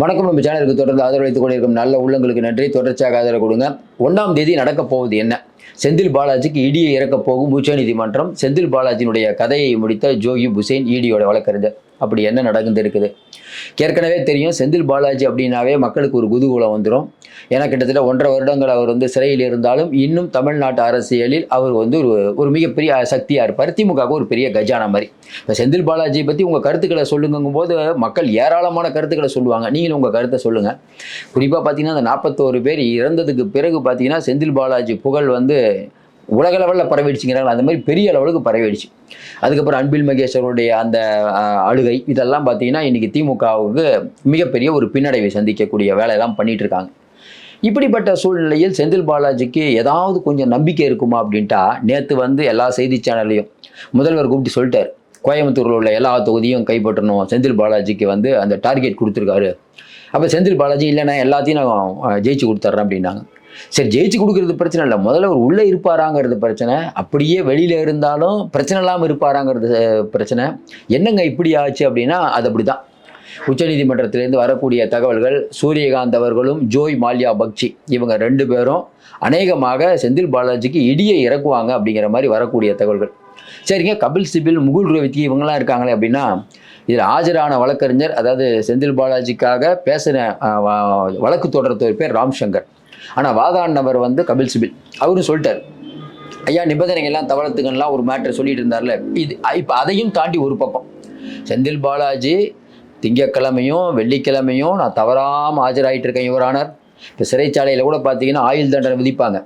வணக்கம். நம்ம சேனலுக்கு தொடர்ந்து ஆதரவளித்துக் கொண்டிருக்கும் நல்ல உள்ளங்களுக்கு நன்றி. தொடர்ச்சியாக ஆதரவு கொடுங்க. ஒன்றாம் தேதி நடக்கப் போவது என்ன? செந்தில் பாலாஜிக்கு இடியை இறக்கப் போகும் உச்சநீதிமன்றம் செந்தில் பாலாஜியினுடைய கதையை முடித்த ஜோகி புசேன் இடியோட வழக்கறிஞர். அப்படி என்ன நடந்து இருக்குது ஏற்கனவே தெரியும் செந்தில் பாலாஜி அப்படின்னாவே மக்களுக்கு ஒரு குதூகூலம் வந்துடும் ஏன்னா கிட்டத்தட்ட ஒன்றரை வருடங்கள் அவர் வந்து சிறையில் இருந்தாலும் இன்னும் தமிழ்நாட்டு அரசியலில் அவர் வந்து ஒரு ஒரு மிகப்பெரிய சக்தியாக இருப்பார். திமுகவுக்கு ஒரு பெரிய கஜானா மாதிரி. இப்போ செந்தில் பாலாஜியை பற்றி உங்கள் கருத்துக்களை சொல்லுங்கும் போது மக்கள் ஏராளமான கருத்துக்களை சொல்லுவாங்க. நீங்களும் உங்கள் கருத்தை சொல்லுங்கள் குறிப்பாக பார்த்தீங்கன்னா அந்த நாற்பத்தோரு பேர் இறந்ததுக்கு பிறகு பார்த்தீங்கன்னா செந்தில் பாலாஜி புகழ் வந்து உலக லெவலில் பரவிடுச்சுங்கிறாங்க. அந்த மாதிரி பெரிய லெவலுக்கு பரவிடுச்சு. அதுக்கப்புறம் அன்பில் மகேஸ்வருடைய அந்த அழுகை இதெல்லாம் பார்த்தீங்கன்னா இன்றைக்கி திமுகவுக்கு மிகப்பெரிய ஒரு பின்னடைவை சந்திக்கக்கூடிய வேலையெல்லாம் பண்ணிகிட்டு இருக்காங்க இப்படிப்பட்ட சூழ்நிலையில் செந்தில் பாலாஜிக்கு ஏதாவது கொஞ்சம் நம்பிக்கை இருக்குமா அப்படின்ட்டா நேற்று வந்து எல்லா செய்தி சேனல்லையும் முதல்வர் கூப்பிட்டு சொல்லிட்டார். கோயம்புத்தூரில் உள்ள எல்லா தொகுதியும் கைப்பற்றணும். செந்தில் பாலாஜிக்கு வந்து அந்த டார்கெட் கொடுத்துருக்காரு. அப்போ செந்தில் பாலாஜி இல்லைன்னா எல்லாத்தையும் நான் ஜெயிச்சு கொடுத்துட்றேன் அப்படின்னாங்க. சரி ஜெயிச்சு கொடுக்கறது பிரச்சனை இல்லை. முதல்ல அவர் உள்ளே இருப்பாராங்கிறது பிரச்சனை. அப்படியே வெளியில் இருந்தாலும் பிரச்சனை இல்லாமல் இருப்பாராங்கிறது பிரச்சனை. என்னங்க இப்படி ஆச்சு அப்படின்னா அது அப்படி தான் உச்சநீதிமன்றத்திலேருந்து வரக்கூடிய தகவல்கள் சூரியகாந்த் அவர்களும் ஜோய் மால்யா பக்சி இவங்க ரெண்டு பேரும் அநேகமாக செந்தில் பாலாஜிக்கு இடியை இறக்குவாங்க அப்படிங்கிற மாதிரி வரக்கூடிய தகவல்கள். சரிங்க கபில் சிபில் முகுல் ரோஹித் இவங்கெல்லாம் இருக்காங்களே அப்படின்னா இதில் ஆஜரான வழக்கறிஞர் அதாவது செந்தில் பாலாஜிக்காக பேசின வழக்கு வ- வழக்கு தொடர்த்தவர் பேர் ராம்சங்கர். ஆனால் வாதாடினவர் வந்து கபில் சிபில். அவரும் சொல்லிட்டார் ஐயா நிபந்தனைகள்லாம் தவறத்துக்கெல்லாம் ஒரு மேட்டர் சொல்லிட்டு இருந்தார்ல. இது இப்போ அதையும் தாண்டி ஒரு பக்கம். செந்தில் பாலாஜி திங்கட்கிழமையும் வெள்ளிக்கிழமையும் நான் தவறாமல் ஆஜராகிட்டு இருக்கேன் யுவரானர் இப்போ சிறைச்சாலையில் கூட பார்த்தீங்கன்னா ஆயுள் தண்டனை விதிப்பாங்க.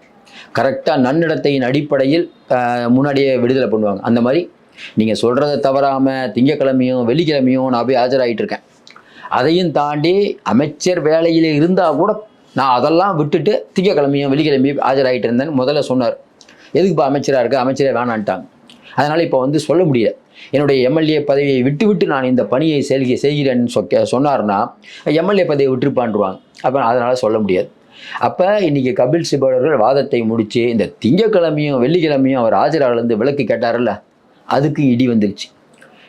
கரெக்டாக நன்னடத்தையின் அடிப்படையில் முன்னாடியே விடுதலை பண்ணுவாங்க. அந்த மாதிரி நீங்கள் சொல்கிறத தவறாமல் திங்கட்கிழமையும் வெள்ளிக்கிழமையும் நான் போய் ஆஜராகிட்டு இருக்கேன். அதையும் தாண்டி அமைச்சர் வேலையில் இருந்தால் கூட நான் அதெல்லாம் விட்டுட்டு திங்கக்கிழமையும் வெள்ளிக்கிழமையும் ஆஜராகிட்டு இருந்தேன்னு முதல்ல சொன்னார். எதுக்குப்பா அமைச்சராக இருக்குது அமைச்சரே வேணான்ட்டாங்க. அதனால் இப்போ வந்து சொல்ல முடியல. என்னுடைய எம்எல்ஏ பதவியை விட்டுவிட்டு நான் இந்த பணியை செல்கி செய்கிறேன்னு சொ சொன்னார்னா எம்எல்ஏ பதவியை விட்டுருப்பான்ருவாங்க. அப்போ அதனால் சொல்ல முடியாது. அப்போ இன்றைக்கி கபில் சிபல் வாதத்தை முடித்து இந்த திங்கக்கிழமையும் வெள்ளிக்கிழமையும் அவர் ஆஜராகலேருந்து விளக்கு கேட்டார்ல அதுக்கு இடி வந்துருச்சு.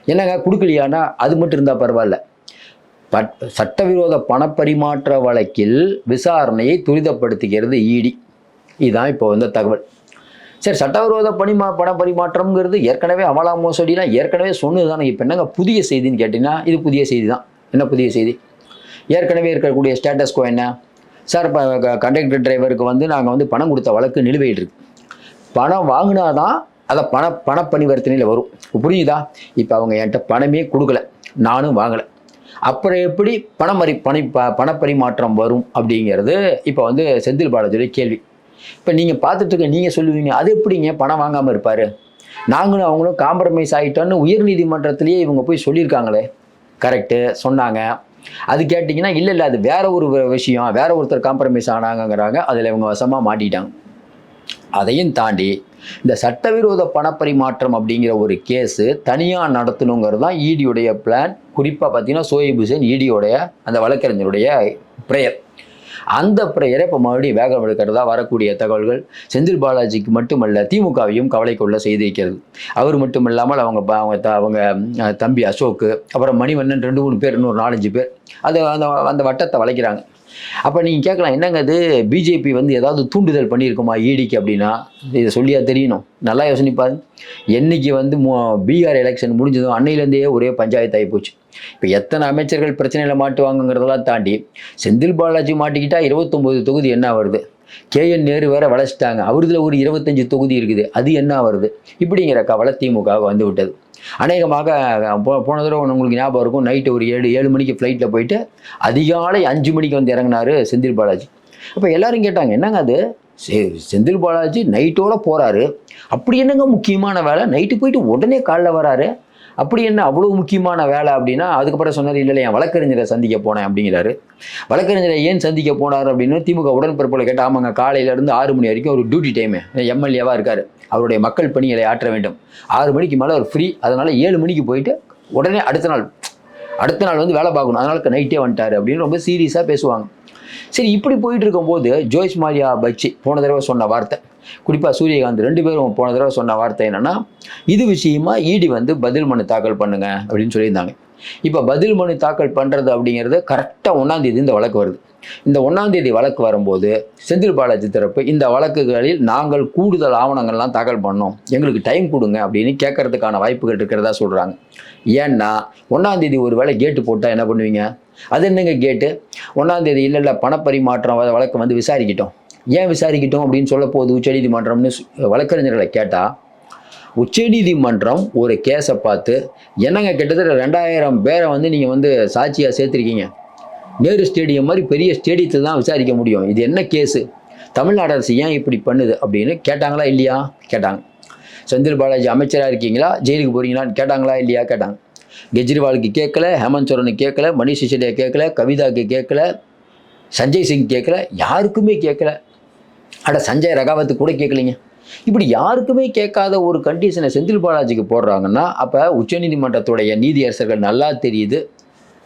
என்னங்க கொடுக்கலையானா? அது மட்டும் இருந்தால் பரவாயில்ல. சட்டவிரோத பணப்பரிமாற்ற வழக்கில் விசாரணையை துரிதப்படுத்துகிறது இடி. இதுதான் இப்போ வந்த தகவல். சரி சட்டவிரோத பணிமா பண பரிமாற்றம்ங்கிறது ஏற்கனவே அமலா மோசடினா ஏற்கனவே சொன்னது தானே இப்போ என்னங்க புதிய செய்தின்னு கேட்டிங்கன்னா இது புதிய செய்தி தான் என்ன புதிய செய்தி? ஏற்கனவே இருக்கக்கூடிய ஸ்டேட்டஸ்கோ என்ன? சார் இப்போ கண்டக்டர் டிரைவருக்கு வந்து நாங்கள் வந்து பணம் கொடுத்த வழக்கு நிலுவையில் இருக்கு பணம் வாங்கினாதான் அதை பண பண பரிவர்த்தனையில் வரும் புரியுதா இப்போ அவங்க என்கிட்ட பணமே கொடுக்கல. நானும் வாங்கலை. அப்புறம் எப்படி பணமறி பணி ப பணப்பரிமாற்றம் வரும் அப்படிங்கிறது இப்போ வந்து செந்தில் பாலாஜியுடைய கேள்வி. இப்போ நீங்கள் பார்த்துட்டு நீங்கள் சொல்லுவீங்க அது எப்படிங்க? பணம் வாங்காமல் இருப்பார்? நாங்களும் அவங்களும் காம்ப்ரமைஸ் ஆகிட்டோன்னு உயர்நீதிமன்றத்திலேயே இவங்க போய் சொல்லியிருக்காங்களே. கரெக்டு சொன்னாங்க. அது கேட்டிங்கன்னா இல்லை இல்லை அது வேற ஒரு விஷயம் வேற ஒருத்தர் காம்ப்ரமைஸ் ஆனாங்கங்கிறாங்க. அதில் இவங்க வசமாக மாட்டிட்டாங்க. அதையும் தாண்டி இந்த சட்டவிரோத பணப்பரிமாற்றம் அப்படிங்கிற ஒரு கேஸு தனியாக நடத்தணுங்கிறது தான் ஈடியுடைய பிளான் குறிப்பாக பார்த்தீங்கன்னா சோயிப் ஹுசேன் ஈடியோடைய அந்த வழக்கறிஞருடைய ப்ரேயர் அந்த ப்ரேயரை இப்போ மறுபடியும் வேகம் எடுக்கிறதா வரக்கூடிய தகவல்கள் செந்தில் பாலாஜிக்கு மட்டுமல்ல திமுகவையும் கவலை கொள்ள செய்து வைக்கிறது. அவர் மட்டும் இல்லாமல் அவங்க அவங்க த- அவங்க தம்பி அசோக்கு அப்புறம் மணிவண்ணன் ரெண்டு மூணு பேர் இன்னொரு நாலஞ்சு பேர். அது அந்த அந்த வட்டத்தை வளைக்கிறாங்க. அப்போ நீங்கள் கேட்கலாம் என்னங்கிறது பிஜேபி வந்து ஏதாவது தூண்டுதல் பண்ணியிருக்குமா ஈடிக்கு அப்படின்னா? இதை சொல்லியா தெரியணும். நல்லா யோசனைப்பாரு என்னைக்கு வந்து பீகார் எலெக்ஷன் முடிஞ்சதும் அன்னையிலேருந்தே ஒரே பஞ்சாயத்து ஆகி போச்சு. இப்போ எத்தனை அமைச்சர்கள் பிரச்சனையில் மாட்டுவாங்கங்கிறதெல்லாம் தாண்டி செந்தில் பாலாஜி மாட்டிக்கிட்டா இருபத்தொம்போது தொகுதி என்ன வருது கேஎன் நேரு வேற வளைச்சிட்டாங்க அவருதுல ஒரு இருபத்தஞ்சு தொகுதி இருக்குது. அது என்ன வருது இப்படிங்கிற கவலை திமுக வந்து விட்டது. அநேகமாக போ போன தடவை உங்களுக்கு ஞாபகம் இருக்கும். நைட்டு ஒரு ஏழு ஏழு மணிக்கு ஃப்ளைட்டில் போயிட்டு அதிகாலை அஞ்சு மணிக்கு வந்து இறங்குனாரு செந்தில் பாலாஜி. அப்போ எல்லாரும் கேட்டாங்க என்னங்க அது? செ- செந்தில் பாலாஜி நைட்டோட போகிறாரு அப்படி என்னங்க முக்கியமான வேலை? நைட்டு போயிட்டு உடனே காலைல வராரு. அப்படி என்ன அவ்வளோ முக்கியமான வேலை அப்படின்னா அதுக்கப்புறம் சொன்னார் இல்லை என் வழக்கறிஞரை சந்திக்க போனேன் அப்படிங்கிறாரு. வழக்கறிஞரை ஏன் சந்திக்க போனார் அப்படின்னு திமுக உடன்பிறப்பில் கேட்டால் ஆமாங்க காலையிலேருந்து ஆறு மணி வரைக்கும் ஒரு டியூட்டி டைமு எம்எல்ஏவாக இருக்கார். அவருடைய மக்கள் பணிகளை ஆற்ற வேண்டும். ஆறு மணிக்கு மேலே அவர் ஃப்ரீ அதனால் ஏழு மணிக்கு போயிட்டு உடனே அடுத்த நாள் அடுத்த நாள் வந்து வேலை பார்க்கணும். அதனால நைட்டே வந்துட்டார் அப்படின்னு ரொம்ப சீரியஸாக பேசுவாங்க. சரி இப்படி போயிட்டு இருக்கும்போது ஜோய்ஸ் மாரியா பச்சி போன தடவை சொன்ன வார்த்தை குறிப்பாக சூரியகாந்த் ரெண்டு பேரும் போன தடவை சொன்ன வார்த்தை என்னென்னா இது விஷயமா இடி வந்து பதில் மனு தாக்கல் பண்ணுங்க அப்படின்னு சொல்லியிருந்தாங்க. இப்போ பதில் மனு தாக்கல் பண்ணுறது அப்படிங்கிறது கரெக்டாக ஒன்றாந்தேதி இந்த வழக்கு வருது. இந்த ஒன்றாந்தேதி வழக்கு வரும்போது செந்தில் பாலாஜி தரப்பு இந்த வழக்குகளில் நாங்கள் கூடுதல் ஆவணங்கள்லாம் தாக்கல் பண்ணோம். எங்களுக்கு டைம் கொடுங்க அப்படின்னு கேட்கறதுக்கான வாய்ப்புகள் இருக்கிறதா சொல்கிறாங்க ஏன்னா ஒன்றாந்தேதி ஒரு வேளை கேட்டு போட்டால் என்ன பண்ணுவீங்க? அது என்னங்க கேட்டு ஒன்றாந்தேதி இல்லை இல்லை பணப்பரிமாற்றம் வ- வழக்கு வந்து விசாரிக்கிட்டோம். ஏன் விசாரிக்கிட்டோம் அப்படின்னு சொல்ல போகுது உச்சநீதிமன்றம்னு வழக்கறிஞர்களை கேட்டால் உச்சநீதிமன்றம் ஒரு கேஸை பார்த்து என்னங்க கிட்டத்தட்ட ரெண்டாயிரம் பேரை வந்து நீங்கள் வந்து சாட்சியாக சேர்த்துருக்கீங்க? நேரு ஸ்டேடியம் மாதிரி பெரிய ஸ்டேடியத்தில் தான் விசாரிக்க முடியும். இது என்ன கேஸு தமிழ்நாடு அரசு ஏன் இப்படி பண்ணுது அப்படின்னு கேட்டாங்களா இல்லையா? கேட்டாங்க. செந்தில் பாலாஜி அமைச்சராக இருக்கீங்களா? ஜெயிலுக்கு போகிறீங்களான்னு கேட்டாங்களா இல்லையா? கேட்டாங்க. கெஜ்ரிவாலுக்கு கேட்கல ஹேமந்த் சோரனுக்கு கேட்கல மணிஷ் சிசோடியா கேட்கல கவிதாக்கு கேட்கல சஞ்சய் சிங் கேட்கல யாருக்குமே கேட்கல. அட சஞ்சய் ரகாவத்து கூட கேட்கலீங்க இப்படி யாருக்குமே கேட்காத ஒரு கண்டிஷனை செந்தில் பாலாஜிக்கு போடுறாங்கன்னா அப்போ உச்சநீதிமன்றத்துடைய நீதியரசர்கள் நல்லா தெரியுது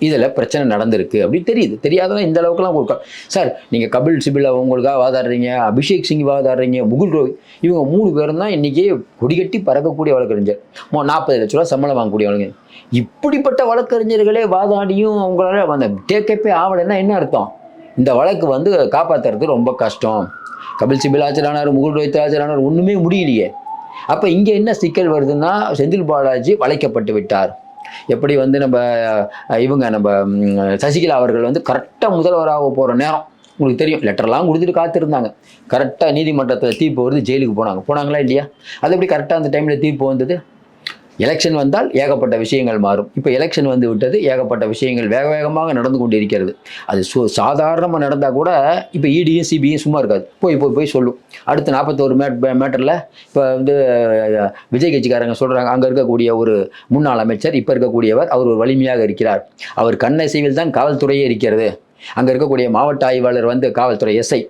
இதில் பிரச்சனை நடந்திருக்கு அப்படின்னு தெரியுது. தெரியாதவங்க இந்த அளவுக்குலாம் ஒரு சார் நீங்கள் கபில் சிபில் அவங்களுக்காக வாதாடுறீங்க அபிஷேக் சிங் வாதாடுறீங்க முகுல் ரோஹித் இவங்க மூணு பேரும் தான் இன்றைக்கி கொடிகட்டி பறக்கக்கூடிய வழக்கறிஞர். நாற்பது லட்ச ரூபா சம்பளம் வாங்கக்கூடிய வழக்கறிஞர். இப்படிப்பட்ட வழக்கறிஞர்களே வாதாடியும் அவங்களால அந்த டேக்கப்பே ஆவலைன்னா என்ன அர்த்தம்? இந்த வழக்கு வந்து காப்பாற்றுறது ரொம்ப கஷ்டம். கபில் சிபில் ஆச்சரானார் முகுல் ரோஹித் ஆச்சரானார் ஒன்றுமே முடியலையே. அப்போ இங்கே என்ன சிக்கல் வருதுன்னா செந்தில் பாலாஜி வளைக்கப்பட்டு விட்டார். எப்படி வந்து நம்ம இவங்க நம்ம சசிகலா அவர்கள் வந்து கரெக்டாக முதல்வராக போகிற நேரம். உங்களுக்கு தெரியும் லெட்டர்லாம் கொடுத்துட்டு காத்திருந்தாங்க. கரெக்டாக நீதிமன்றத்தில் தீர்ப்பு வருது ஜெயிலுக்கு போனாங்க. போனாங்களா இல்லையா? அது எப்படி கரெக்டாக அந்த டைமில் தீர்ப்பு வந்தது? எலெக்ஷன் வந்தால் ஏகப்பட்ட விஷயங்கள் மாறும். இப்போ எலெக்ஷன் வந்து விட்டது ஏகப்பட்ட விஷயங்கள் வேக வேகமாக நடந்து கொண்டு இருக்கிறது அது சு சாதாரணமாக நடந்தால் கூட இப்போ இடியும் சிபியும் சும்மா இருக்காது. போய் போய் போய் சொல்லும். அடுத்து நாற்பத்தோரு மேட் மேட்டரில் இப்போ வந்து விஜய் கட்சிக்காரங்க சொல்கிறாங்க அங்கே இருக்கக்கூடிய ஒரு முன்னாள் அமைச்சர் இப்போ இருக்கக்கூடியவர் அவர் ஒரு வலிமையாக இருக்கிறார். அவர் கண்ணசைவில் தான் காவல்துறையே இருக்கிறது. அங்கே இருக்கக்கூடிய மாவட்ட ஆய்வாளர் வந்து காவல்துறை எஸ்ஐ.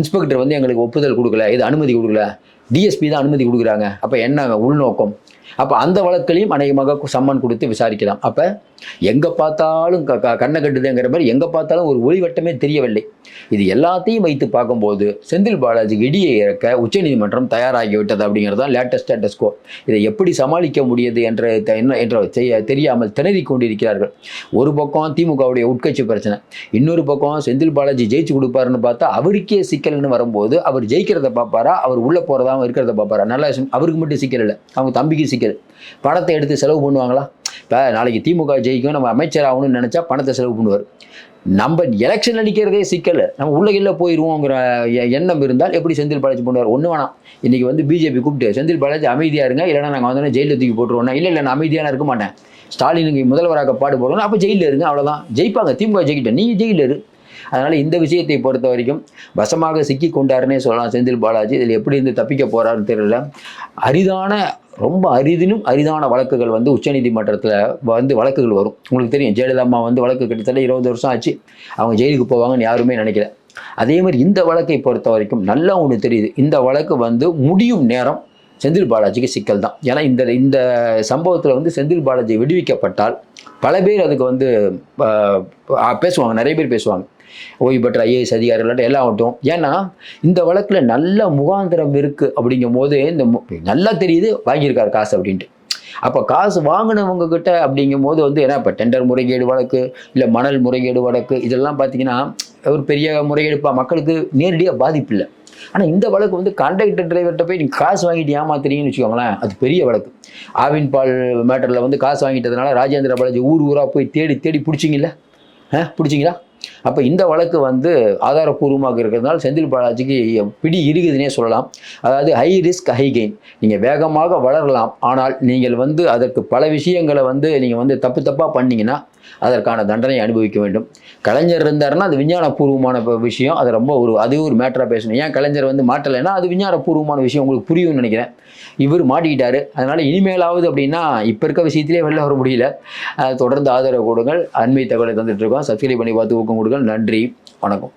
இன்ஸ்பெக்டர் வந்து எங்களுக்கு ஒப்புதல் கொடுக்கல இது அனுமதி கொடுக்கல. டிஎஸ்பி தான் அனுமதி கொடுக்குறாங்க. அப்போ என்ன உள்நோக்கம்? அப்போ அந்த வழக்கிலையும் அநேகமாக சம்மன் கொடுத்து விசாரிக்கலாம். அப்போ எங்கே பார்த்தாலும் க க- கண்ணை கட்டுதுங்கிற மாதிரி எங்கே பார்த்தாலும் ஒரு ஒளிவட்டமே தெரியவில்லை. இது எல்லாத்தையும் வைத்து பார்க்கும்போது செந்தில் பாலாஜிக்கு இடியை இறக்க உச்சநீதிமன்றம் தயாராகிவிட்டது அப்படிங்கிறது தான் லேட்டஸ்ட் ஸ்டேட்டஸ்கோ இதை எப்படி சமாளிக்க முடியுது என்ற என்ன என்ற செய்ய தெரியாமல் திணறிக் கொண்டிருக்கிறார்கள். ஒரு பக்கம் திமுகவுடைய உட்கட்சி பிரச்சனை இன்னொரு பக்கம் செந்தில் பாலாஜி ஜெயிச்சு கொடுப்பாருன்னு பார்த்தா அவருக்கே சிக்கல்னு வரும்போது அவர் ஜெயிக்கிறத பார்ப்பாரா? அவர் உள்ளே போகிறதா இருக்கிறத பார்ப்பாரா? நல்லா அவருக்கு மட்டும் சிக்கல் இல்லை. அவங்க தம்பிக்கு சிக்கல் பணத்தை எடுத்து செலவு பண்ணுவாங்களா? இப்போ நாளைக்கு திமுக ஜெயிக்கும் நம்ம அமைச்சர் ஆகணும்னு நினச்சா பணத்தை செலவு பண்ணுவார். நம்ம எலெக்ஷன் அடிக்கிறதே சிக்கல். நம்ம உலகில் போயிடுவோங்கிற எண்ணம் இருந்தால் எப்படி செந்தில் பாலாஜி பண்ணுவார்? ஒன்று வேணாம். இன்றைக்கி வந்து பிஜேபி கூப்பிட்டு செந்தில் பாலாஜி அமைதியாக இருங்க. இல்லைன்னா நாங்கள் வந்து ஜெயிலில் தூக்கி போட்டுருவோம் இல்லை இல்லை நான் அமைதியாக இருக்க மாட்டேன். ஸ்டாலினுக்கு முதல்வராக பாடுபடுவோம் அப்போ ஜெயிலில் இருங்க. அவ்வளோதான் ஜெயிப்பாங்க. திமுக ஜெயிக்கிட்டேன் நீ ஜெயிலில் இரு. அதனால் இந்த விஷயத்தை பொறுத்த வரைக்கும் வசமாக சிக்கி கொண்டாருன்னே சொல்லலாம் செந்தில் பாலாஜி. இதில் எப்படி இருந்து தப்பிக்க போகிறாருன்னு தெரியல. அரிதான ரொம்ப அரிதினும் அரிதான வழக்குகள் வந்து உச்சநீதிமன்றத்தில் வந்து வழக்குகள் வரும். உங்களுக்கு தெரியும் ஜெயலலிதா அம்மா வந்து வழக்கு கிட்டத்தட்ட இருபது வருஷம் ஆச்சு. அவங்க ஜெயிலுக்கு போவாங்கன்னு யாருமே நினைக்கல. அதே மாதிரி இந்த வழக்கை பொறுத்த வரைக்கும் நல்லா ஒன்று தெரியுது. இந்த வழக்கு வந்து முடியும் நேரம் செந்தில் பாலாஜிக்கு சிக்கல் தான். ஏன்னா இந்த இந்த சம்பவத்தில் வந்து செந்தில் பாலாஜி விடுவிக்கப்பட்டால் பல பேர் அதுக்கு வந்து பேசுவாங்க நிறைய பேர் பேசுவாங்க. ஓய்வு பெற்ற ஐஏஎஸ் அதிகாரிகள் எல்லாம் ஆகட்டும். ஏன்னா இந்த வழக்கில் நல்ல முகாந்திரம் இருக்குது அப்படிங்கும் போது இந்த மு- நல்லா தெரியுது வாங்கியிருக்காரு காசு அப்படின்ட்டு. அப்போ காசு வாங்கினவங்க கிட்ட அப்படிங்கும் போது வந்து ஏன்னா இப்போ டெண்டர் முறைகேடு வழக்கு இல்லை மணல் முறைகேடு வழக்கு இதெல்லாம் பார்த்தீங்கன்னா ஒரு பெரிய முறைகேடுப்பா. மக்களுக்கு நேரடியாக பாதிப்பு இல்லை. ஆனால் இந்த வழக்கு வந்து கண்டக்டர் டிரைவர்கிட்ட போய் நீங்கள் காசு வாங்கிட்டு ஏமாத்துறீங்கன்னு வச்சுக்கோங்களேன் அது பெரிய வழக்கு. ஆவின் பால் மேட்டரில் வந்து காசு வாங்கிட்டதுனால ராஜேந்திர பாலாஜி ஊர் ஊராக போய் தேடி தேடி பிடிச்சிங்கல்ல? ஆ பிடிச்சிங்களா? அப்போ இந்த வழக்கு வந்து ஆதாரப்பூர்வமாக இருக்கிறதுனால செந்தில் பாலாஜிக்கு பிடி இருக்குதுன்னே சொல்லலாம். அதாவது ஹை ரிஸ்க் ஹை கெயின் நீங்கள் வேகமாக வளரலாம். ஆனால் நீங்கள் வந்து அதற்கு பல விஷயங்களை வந்து நீங்கள் வந்து தப்பு தப்பாக பண்ணிங்கன்னா அதற்கான தண்டனை அனுபவிக்க வேண்டும். கலைஞர் இருந்தாருன்னா அது விஞ்ஞானபூர்வமான விஷயம். அது ரொம்ப ஒரு அது ஒரு மேட்டராக பேசணும். ஏன் கலைஞர் வந்து மாட்டலைன்னா அது விஞ்ஞானபூர்வமான விஷயம் உங்களுக்கு புரியும்னு நினைக்கிறேன். இவர் மாட்டிக்கிட்டாரு. அதனால் இனிமேலாவது அப்படின்னா இப்போ இருக்க விஷயத்திலே வெளில வர முடியல. தொடர்ந்து ஆதரவு கொடுங்கள். அண்மை தகவலை தந்துட்டு இருக்கோம். சப்ஸ்கிரைப் பண்ணி பார்த்து ஊக்கம் கொடுங்கள். நன்றி. வணக்கம்.